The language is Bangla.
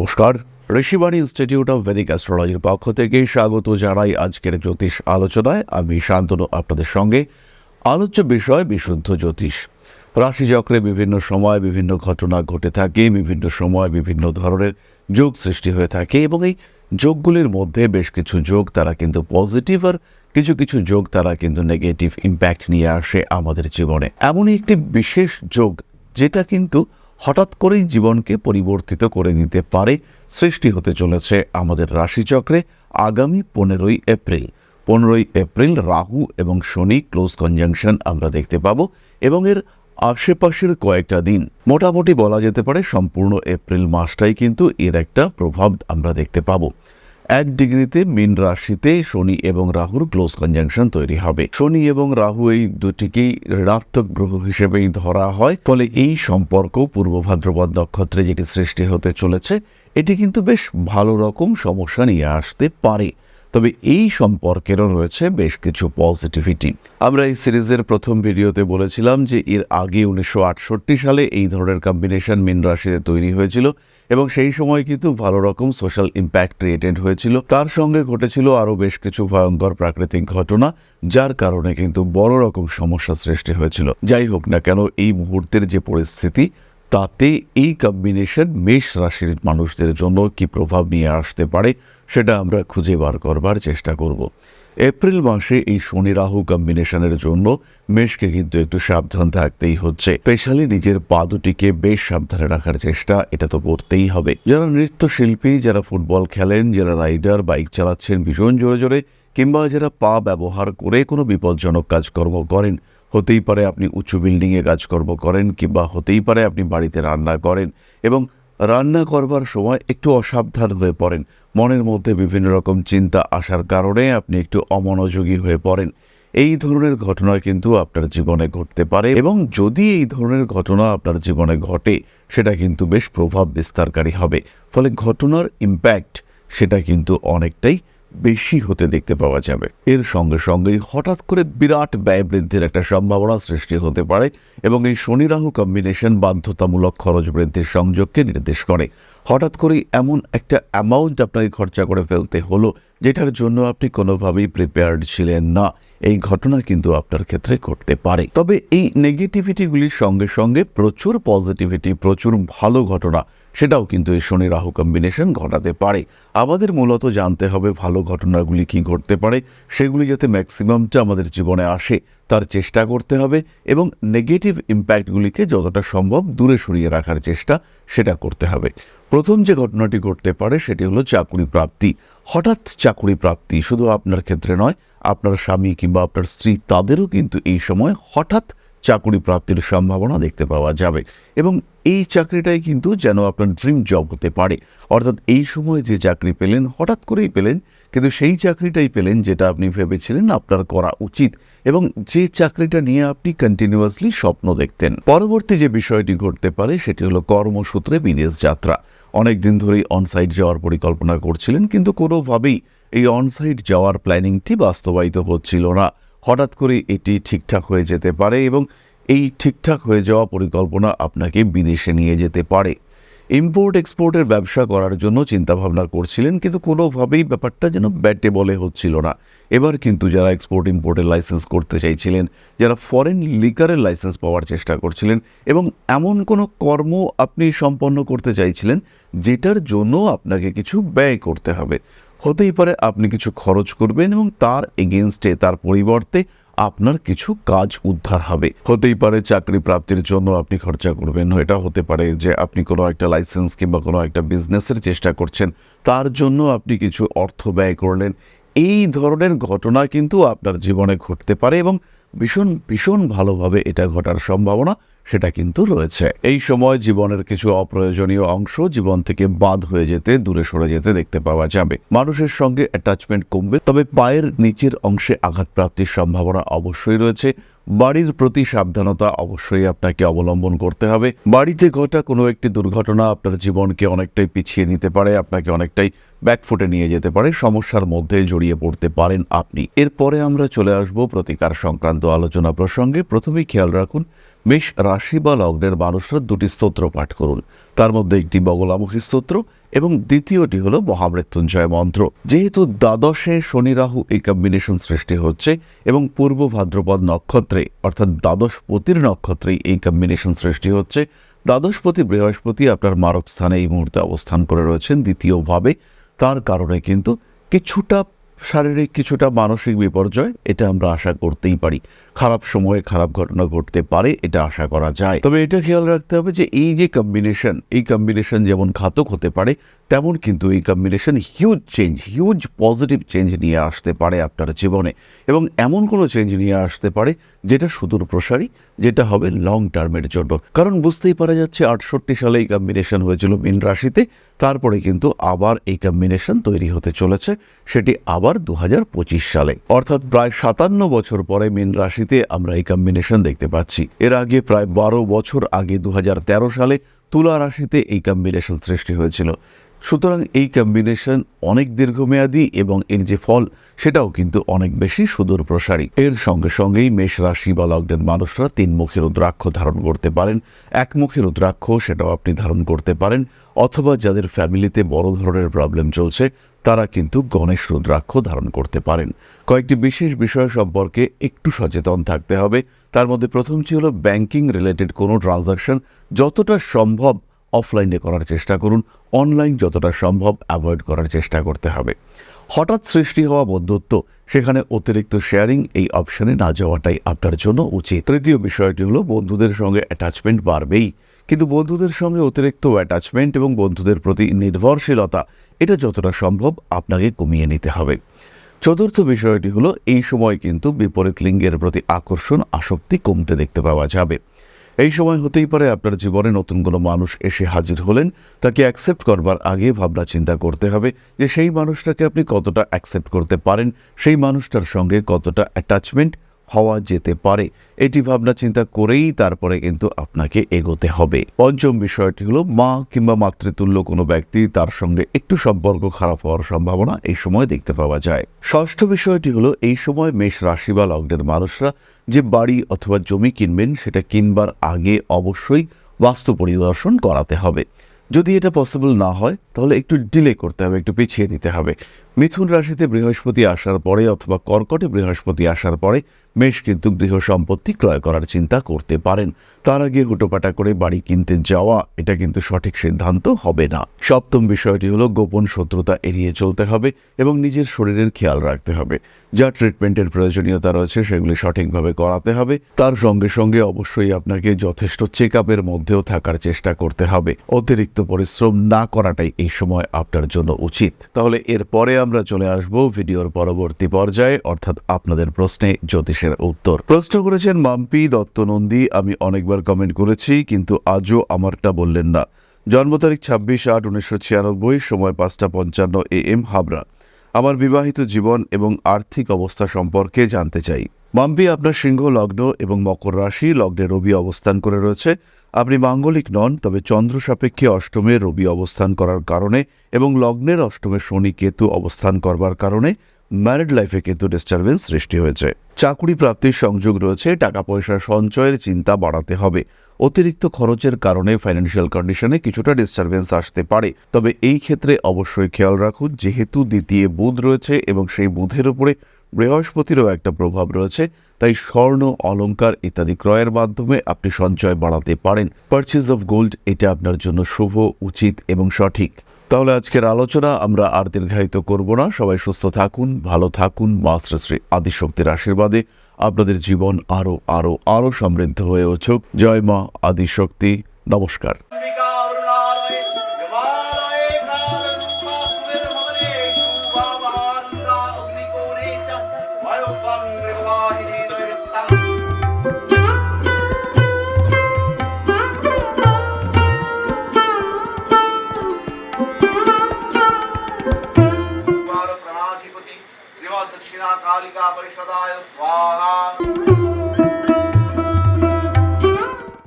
নমস্কার। ঋষিবাণী ইনস্টিটিউট অফ ভেদিক অ্যাস্ট্রোলজির পক্ষ থেকে স্বাগত জানাই আজকের জ্যোতিষ আলোচনায়। আমি শান্তনু, আপনাদের সঙ্গে আলোচ্য বিষয় বিশুদ্ধ জ্যোতিষ। রাশিচক্রে বিভিন্ন সময় বিভিন্ন ঘটনা ঘটে থাকে, বিভিন্ন সময় বিভিন্ন ধরনের যোগ সৃষ্টি হয়ে থাকে এবং এই যোগগুলির মধ্যে বেশ কিছু যোগ তারা কিন্তু পজিটিভ আর কিছু কিছু যোগ তারা কিন্তু নেগেটিভ ইম্প্যাক্ট নিয়ে আসে আমাদের জীবনে। এমনই একটি বিশেষ যোগ যেটা কিন্তু হঠাৎ করেই জীবনকে পরিবর্তিত করে নিতে পারে সৃষ্টি হতে চলেছে আমাদের রাশিচক্রে আগামী পনেরোই এপ্রিল। পনেরোই এপ্রিল রাহু এবং শনি ক্লোজ কনজাংশন আমরা দেখতে পাব এবং এর আশেপাশের কয়েকটা দিন, মোটামুটি বলা যেতে পারে সম্পূর্ণ এপ্রিল মাসটাই কিন্তু এর একটা প্রভাব আমরা দেখতে পাবো। এক ডিগ্রিতে মীন রাশিতে শনি এবং রাহুর ক্লোজ কনজাংশন তৈরি হবে। শনি এবং রাহু এই দুটিকেই ঋণাত্মক গ্রহ হিসেবেই ধরা হয়, ফলে এই সম্পর্ক পূর্ব ভাদ্রপদ নক্ষত্রে যেটি সৃষ্টি হতে চলেছে, এটি কিন্তু বেশ ভালো রকম সমস্যা নিয়ে আসতে পারে। তবে এই সম্পর্কেরও রয়েছে বেশ কিছু পজিটিভিটি আমরা এই সিরিজের প্রথম ভিডিওতে বলেছিলাম যে এর আগে উনিশশো আটষট্টি সালে এই ধরনের কম্বিনেশন মীন রাশিতে তৈরি হয়েছিল এবং সেই সময় কিন্তু ভালো রকম সোশ্যাল ইম্প্যাক্ট ক্রিয়েটেড হয়েছিল। তার সঙ্গে ঘটেছিল আরও বেশ কিছু ভয়ঙ্কর প্রাকৃতিক ঘটনা, যার কারণে কিন্তু বড় রকম সমস্যা সৃষ্টি হয়েছিল। যাই হোক না কেন, এই মুহূর্তের যে পরিস্থিতি তাতে এই কম্বিনেশন মেষ রাশির মানুষদের জন্য কি প্রভাব নিয়ে আসতে পারে, সেটা আমরা খুঁজে বার করবার চেষ্টা করব। এপ্রিল মাসে এই শনি রাহু কম্বিনেশনের জন্য মেষকে কিন্তু একটু সাবধান থাকতেই হচ্ছে। স্পেশালি নিজের পা দুটিকে বেশ সাবধানে রাখার চেষ্টা, এটা তো করতেই হবে। যারা নৃত্যশিল্পী, যারা ফুটবল খেলেন, যারা রাইডার, বাইক চালাচ্ছেন, ভীষণ জোরে জোরে, কিংবা যারা পা ব্যবহার করে কোনো বিপজ্জনক কাজকর্ম করেন হতেই পারে আপনি উঁচু বিল্ডিংয়ে কাজকর্ম করেন কিংবা হতেই পারে আপনি বাড়িতে রান্না করেন এবং রান্না করবার সময় একটু অসাবধান হয়ে পড়েন। মনের মধ্যে বিভিন্ন রকম চিন্তা আসার কারণে আপনি একটু অমনোযোগী হয়ে পড়েন। এই ধরনের ঘটনা কিন্তু আপনার জীবনে ঘটতে পারে এবং যদি এই ধরনের ঘটনা আপনার জীবনে ঘটে, সেটা কিন্তু বেশ প্রভাব বিস্তারকারী হবে। ফলে ঘটনার ইম্প্যাক্ট সেটা কিন্তু অনেকটাই বেশি হতে দেখতে পাওয়া যাবে। এর সঙ্গে সঙ্গেই হঠাৎ করে বিরাট ব্যয় বৃদ্ধির একটা সম্ভাবনা সৃষ্টি হতে পারে এবং এই শনি রাহু কম্বিনেশন বাধ্যতামূলক খরচ বৃদ্ধির সংযোগকে নির্দেশ করে। হঠাৎ করেই এমন একটা অ্যামাউন্ট আপনাকে খরচা করে ফেলতে হলো, যেটার জন্য আপনি কোনোভাবেই প্রিপেয়ার্ড ছিলেন না। এই ঘটনা কিন্তু আপনার ক্ষেত্রে ঘটতে পারে। তবে এই নেগেটিভিটিগুলির সঙ্গে সঙ্গে প্রচুর পজিটিভিটি প্রচুর ভালো ঘটনা, সেটাও কিন্তু এই শনি রাহু কম্বিনেশন ঘটাতে পারে। আমাদের মূলত জানতে হবে ভালো ঘটনাগুলি কি ঘটতে পারে, সেগুলি যাতে ম্যাক্সিমামটা আমাদের জীবনে আসে। তার চেষ্টা করতে হবে এবং নেগেটিভ ইম্প্যাক্টগুলিকে যতটা সম্ভব দূরে সরিয়ে রাখার চেষ্টা সেটা করতে হবে। প্রথম যে ঘটনাটি ঘটতে পারে সেটি হলো চাকুরি প্রাপ্তি। হঠাৎ চাকুরি প্রাপ্তি শুধু আপনার ক্ষেত্রে নয়, আপনার স্বামী কিংবা আপনার স্ত্রী তাদেরও কিন্তু এই সময় হঠাৎ চাকুরি প্রাপ্তির সম্ভাবনা দেখতে পাওয়া যাবে এবং এই চাকরিটাই কিন্তু যেন আপনার ড্রিম জব হতে পারে। অর্থাৎ এই সময় যে চাকরি পেলেন, হঠাৎ করেই পেলেন কিন্তু সেই চাকরিটাই পেলেন যেটা আপনি ভেবেছিলেন আপনার করা উচিত এবং যে চাকরিটা নিয়ে আপনি কন্টিনিউয়াসলি স্বপ্ন দেখতেন। পরবর্তী যে বিষয়টি ঘটতে পারে সেটি হলো কর্মসূত্রে বিদেশ যাত্রা। অনেক দিন ধরেই অনসাইট যাওয়ার পরিকল্পনা করছিলেন কিন্তু কোনোভাবেই এই অনসাইট যাওয়ার প্ল্যানিংটি বাস্তবায়িত হচ্ছিল না। হঠাৎ করে এটি ঠিকঠাক হয়ে যেতে পারে এবং এই ঠিকঠাক হয়ে যাওয়া পরিকল্পনা আপনাকে বিদেশে নিয়ে যেতে পারে। ইম্পোর্ট এক্সপোর্টের ব্যবসা করার জন্য চিন্তাভাবনা করছিলেন, কিন্তু কোনোভাবেই ব্যাপারটা যেন ব্যাটে বলে হচ্ছিল না। এবার কিন্তু যারা এক্সপোর্ট ইম্পোর্টের লাইসেন্স করতে চাইছিলেন, যারা ফরেন লিকারের লাইসেন্স পাওয়ার চেষ্টা করছিলেন, এবং এমন কোনো কর্ম আপনি সম্পন্ন করতে চাইছিলেন, যেটার জন্য আপনাকে কিছু ব্যয় করতে হবে। হতেই পারে আপনি কিছু খরচ করবেন এবং তার এগেনস্টে তার পরিবর্তে আপনার কিছু কাজ উদ্ধার হবে। হতেই পারে চাকরি প্রাপ্তির জন্য আপনি খরচা করবেন। এটা হতে পারে যে আপনি কোনো একটা লাইসেন্স কিংবা কোনো একটা বিজনেসের চেষ্টা করছেন। তার জন্য আপনি কিছু অর্থ ব্যয় করলেন। এই ধরনের ঘটনা কিন্তু আপনার জীবনে ঘটতে পারে এবং ভীষণ ভীষণ ভালোভাবে এটা ঘটার সম্ভাবনা সেটা কিন্তু রয়েছে। এই সময় জীবনের কিছু অপ্রয়োজনীয় অংশ জীবন থেকে বাদ হয়ে যেতে, দূরে সরে যেতে দেখতে পাওয়া যাবে। মানুষের সঙ্গে অ্যাটাচমেন্ট কমবে, তবে পায়ের নিচের অংশে আঘাতপ্রাপ্তির সম্ভাবনা অবশ্যই রয়েছে। বাড়ির প্রতি সাবধানতা অবশ্যই আপনাকে অবলম্বন করতে হবে। বাড়িতে ঘটা কোনো একটি দুর্ঘটনা আপনার জীবনকে অনেকটাই পিছিয়ে নিতে পারে, আপনাকে অনেকটাই ব্যাকফুটে নিয়ে যেতে পারে, সমস্যার মধ্যে জড়িয়ে পড়তে পারেন আপনি। এরপরে আমরা চলে আসব প্রতিকার সংক্রান্ত আলোচনা প্রসঙ্গে। প্রথমেই খেয়াল রাখুন মেষ রাশি বা লগ্নের মানুষরা দুটি স্তোত্র পাঠ করুন। তার মধ্যে একটি বগলামুখী স্তোত্র এবং দ্বিতীয়টি হলো মহামৃত্যুঞ্জয় মন্ত্র। যেহেতু দ্বাদশে শনি রাহু এই কম্বিনেশন সৃষ্টি হচ্ছে এবং পূর্ব ভাদ্রপদ নক্ষত্রে, অর্থাৎ দ্বাদশপতির নক্ষত্রেই এই কম্বিনেশন সৃষ্টি হচ্ছে দ্বাদশপতি বৃহস্পতি আপনার মারক স্থানে এই মুহূর্তে অবস্থান করে রয়েছেন দ্বিতীয়ভাবে। তার কারণে কিন্তু কিছুটা শারীরিক কিছুটা মানসিক বিপর্যয়, এটা আমরা আশা করতেই পারি। খারাপ সময়ে খারাপ ঘটনা ঘটতে পারে, এটা আশা করা যায়। তবে এটা খেয়াল রাখতে হবে যে এই যে কম্বিনেশন এই কম্বিনেশন যেমন ঘাতক হতে পারে তেমন কিন্তু এই combination huge change huge positive change নিয়ে আসতে পারে আপনার জীবনে। এবং এমন কোনো চেঞ্জ নিয়ে আসতে পারে যেটা সুদূর প্রসারী, যেটা হবে লং টার্মের জন্য। কারণ বুঝতেই পারা যাচ্ছে আটষট্টি সালে এই কম্বিনেশন হয়েছিল মীন রাশিতে, তারপরে কিন্তু আবার এই কম্বিনেশন তৈরি হতে চলেছে, সেটি আবার দু হাজার পঁচিশ সালে। অর্থাৎ প্রায় সাতান্ন বছর পরে মীন রাশিতে আমরা এই কম্বিনেশন দেখতে পাচ্ছি। এর আগে প্রায় বারো বছর আগে দু হাজার তেরো সালে তুলা রাশিতে এই কম্বিনেশন সৃষ্টি হয়েছিল। সুতরাং এই কম্বিনেশন অনেক দীর্ঘমেয়াদী এবং এর যে ফল, সেটাও কিন্তু অনেক বেশি সুদূর প্রসারী। এর সঙ্গে সঙ্গেই মেষ রাশি বা লগ্নের মানুষরা তিন মুখের রুদ্রাক্ষ ধারণ করতে পারেন। এক মুখের রুদ্রাক্ষ সেটাও আপনি ধারণ করতে পারেন, অথবা যাদের ফ্যামিলিতে বড় ধরনের প্রবলেম চলছে, তারা কিন্তু গণেশ রুদ্রাক্ষ ধারণ করতে পারেন। কয়েকটি বিশেষ বিষয় সম্পর্কে একটু সচেতন থাকতে হবে। তার মধ্যে প্রথমটি হলো ব্যাংকিং রিলেটেড কোনো ট্রানজাকশন যতটা সম্ভব অফলাইনে করার চেষ্টা করুন। অনলাইন যতটা সম্ভব অ্যাভয়েড করার চেষ্টা করতে হবে। হঠাৎ সৃষ্টি হওয়া বন্ধুত্ব, সেখানে অতিরিক্ত শেয়ারিং এই অপশনে না যাওয়াটাই আপনার জন্য উচিত। তৃতীয় বিষয়টি হলো, বন্ধুদের সঙ্গে অ্যাটাচমেন্ট বাড়বেই। কিন্তু বন্ধুদের সঙ্গে অতিরিক্ত অ্যাটাচমেন্ট এবং বন্ধুদের প্রতি নির্ভরশীলতা, এটা যতটা সম্ভব আপনাকে কমিয়ে নিতে হবে। চতুর্থ বিষয়টি হলো, এই সময় কিন্তু বিপরীত লিঙ্গের প্রতি আকর্ষণ, আসক্তি কমতে দেখতে পাওয়া যাবে। এই সময় হতেই পারে আপনার জীবনে নতুন কোনো মানুষ এসে হাজির হলেন, তাকে অ্যাকসেপ্ট করবার আগে ভাবনা চিন্তা করতে হবে যে সেই মানুষটাকে আপনি কতটা অ্যাকসেপ্ট করতে পারেন, সেই মানুষটার সঙ্গে কতটা অ্যাটাচমেন্ট হওয়া যেতে পারে। এটি ভাবনা চিন্তা করেই তারপরে কিন্তু আপনাকে এগোতে হবে। পঞ্চম বিষয়টি হলো, মা কিংবা মাতৃতুল্য কোনো ব্যক্তি তার সঙ্গে একটু সম্পর্ক খারাপ হওয়ার সম্ভাবনা এই সময় দেখতে পাওয়া যায়। ষষ্ঠ বিষয়টি হলো, এই সময় মেষ রাশি বা লগ্নের মানুষরা যে বাড়ি অথবা জমি কিনবেন, সেটা কিনবার আগে অবশ্যই বাস্তু পরিদর্শন করাতে হবে। যদি এটা পসিবল না হয়, তাহলে একটু ডিলে করতে হবে, একটু পিছিয়ে দিতে হবে। মিথুন রাশিতে বৃহস্পতি আসার পরে অথবা কর্কটে বৃহস্পতি আসার পরে মেষ কিন্তু গৃহ সম্পত্তি ক্রয় করার চিন্তা করতে পারেন। তার আগে হুটোপাটা করে বাড়ি কিনতে যাওয়া, এটা কিন্তু সঠিক সিদ্ধান্ত হবে না। সপ্তম বিষয়টি হলো গোপন শত্রুতা এড়িয়ে চলতে হবে এবং নিজের শরীরের খেয়াল রাখতে হবে। যা ট্রিটমেন্টের প্রয়োজনীয়তা রয়েছে, সেগুলি সঠিকভাবে করাতে হবে। তার সঙ্গে সঙ্গে অবশ্যই আপনাকে যথেষ্ট চেক আপের মধ্যেও থাকার চেষ্টা করতে হবে। অতিরিক্ত পরিশ্রম না করাটাই এই সময় আপনার জন্য উচিত। তাহলে এরপরে আমরা চলে আসব ভিডিওর পরবর্তী পর্যায়ে, অর্থাৎ আপনাদের প্রশ্নে জ্যোতিষের উত্তর। প্রশ্ন করেছেন, মাম্পি দত্ত নন্দী আমি অনেকবার কমেন্ট করেছি, কিন্তু আজও আমারটা বললেন না। জন্ম তারিখ ছাব্বিশ আট উনিশশো ছিয়ানব্বই, সময় পাঁচটা পঞ্চান্ন এ এম হাবড়া। আমার বিবাহিত জীবন এবং আর্থিক অবস্থা সম্পর্কে জানতে চাই। মাম্পি আপনার সিংহ, লগ্ন এবং মকর রাশি, লগ্নে রবি অবস্থান করে রয়েছে। আপনি মাঙ্গলিক নন, তবে চন্দ্র সাপেক্ষে অষ্টমে রবি অবস্থান করার কারণে এবং লগ্নের অষ্টমে শনি কেতু অবস্থান করবার কারণে ম্যারিড লাইফে কিন্তু ডিস্টারবেন্স সৃষ্টি হয়েছে। চাকুরি প্রাপ্তির সংযোগ রয়েছে টাকা পয়সা সঞ্চয়ের চিন্তা বাড়াতে হবে। অতিরিক্ত খরচের কারণে ফাইন্যান্সিয়াল কন্ডিশনে কিছুটা ডিস্টারবেন্স আসতে পারে, তবে এই ক্ষেত্রে অবশ্যই খেয়াল রাখুন, যেহেতু দ্বিতীয় বুধ রয়েছে এবং সেই বুধের উপরে বৃহস্পতিরও একটা প্রভাব রয়েছে, তাই স্বর্ণ অলঙ্কার ইত্যাদি ক্রয়ের মাধ্যমে আপনি সঞ্চয় বাড়াতে পারেন। পারচেজ অফ গোল্ড এটা আপনার জন্য শুভ, উচিত এবং সঠিক। তাহলে আজকের আলোচনা আমরা আর দীর্ঘায়িত করব না। সবাই সুস্থ থাকুন, ভালো থাকুন, মা শ্রী আদিশক্তির আশীর্বাদে আপনাদের জীবন আরও আরও আরও সমৃদ্ধ হয়ে উঠুক। জয় মা আদিশক্তি। নমস্কার।